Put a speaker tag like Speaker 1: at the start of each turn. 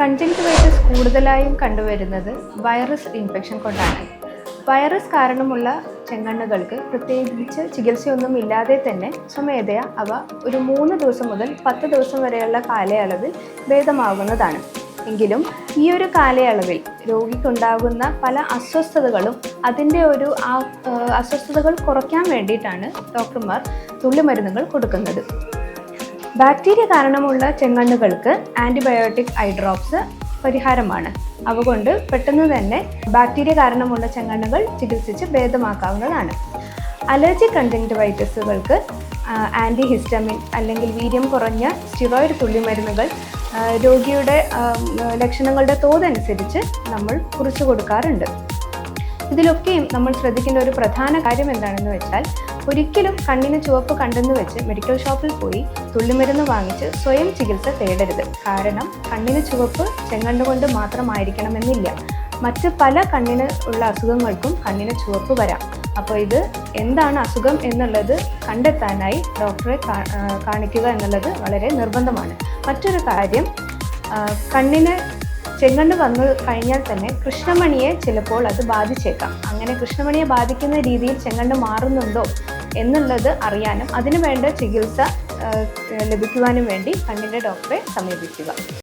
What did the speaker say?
Speaker 1: Conjunctivitis കൂടുതലായും കണ്ടുവരുന്നത് virus infection കൊണ്ടാണ്. വൈറസ് കാരണമുള്ള ചെങ്കണ്ണുകൾക്ക് പ്രത്യേകിച്ച് ചികിത്സയൊന്നും ഇല്ലാതെ തന്നെ സ്വമേധയാ അവ ഒരു മൂന്ന് ദിവസം മുതൽ പത്ത് ദിവസം വരെയുള്ള കാലയളവിൽ ഭേദമാകുന്നതാണ്. എങ്കിലും ഈ ഒരു കാലയളവിൽ രോഗിക്കുണ്ടാകുന്ന പല അസ്വസ്ഥതകളും അതിന്റെ ഒരു അസ്വസ്ഥതകൾ കുറയ്ക്കാൻ വേണ്ടിയിട്ടാണ് ഡോക്ടർമാർ തുള്ളിമരുന്നുകൾ കൊടുക്കുന്നത്. ബാക്ടീരിയ കാരണമുള്ള ചെങ്ങണ്ണുകൾക്ക് ആന്റിബയോട്ടിക് ഐ ഡ്രോപ്സ് പരിഹാരമാണ്. അതുകൊണ്ട് കൊണ്ട് പെട്ടെന്ന് തന്നെ ബാക്ടീരിയ കാരണമുള്ള ചെങ്ങണ്ണുകൾ ചികിത്സിച്ച് ഭേദമാക്കാവുന്നതാണ്. അലർജി കൺജങ്ക്ടിവൈറ്റസുകൾക്ക് ആന്റി ഹിസ്റ്റമിൻ അല്ലെങ്കിൽ വീര്യം കുറഞ്ഞ സ്റ്റിറോയിഡ് തുള്ളിമരുന്നുകൾ രോഗിയുടെ ലക്ഷണങ്ങളുടെ തോതനുസരിച്ച് നമ്മൾ കുറിച്ചു കൊടുക്കാറുണ്ട്. ഇതിലൊക്കെയും നമ്മൾ ശ്രദ്ധിക്കേണ്ട ഒരു പ്രധാന കാര്യം എന്താണെന്ന് വെച്ചാൽ ഒരിക്കലും കണ്ണിന് ചുവപ്പ് കണ്ടെന്ന് വെച്ച് മെഡിക്കൽ ഷോപ്പിൽ പോയി തുള്ളിമരുന്ന് വാങ്ങിച്ച് സ്വയം ചികിത്സ തേടരുത്. കാരണം കണ്ണിന് ചുവപ്പ് ചെങ്കണ്ണുകൊണ്ട് മാത്രമായിരിക്കണമെന്നില്ല. മറ്റ് പല കണ്ണിന് ഉള്ള അസുഖങ്ങൾക്കും കണ്ണിന് ചുവപ്പ് വരാം. അപ്പോൾ ഇത് എന്താണ് അസുഖം എന്നുള്ളത് കണ്ടെത്താനായി ഡോക്ടറെ കാണിക്കുക എന്നുള്ളത് വളരെ നിർബന്ധമാണ്. മറ്റൊരു കാര്യം കണ്ണിന് ചെങ്കണ്ണ് വന്നു കഴിഞ്ഞാൽ തന്നെ കൃഷ്ണമണിയെ ചിലപ്പോൾ അത് ബാധിച്ചേക്കാം. അങ്ങനെ കൃഷ്ണമണിയെ ബാധിക്കുന്ന രീതിയിൽ ചെങ്കണ്ണ് മാറുന്നുണ്ടോ? എന്നുള്ളത് അറിയാനും അതിനു വേണ്ട ചികിത്സ ലഭിക്കുവാനും വേണ്ടി കണ്ണിന്റെ ഡോക്ടറെ സമീപിക്കുക.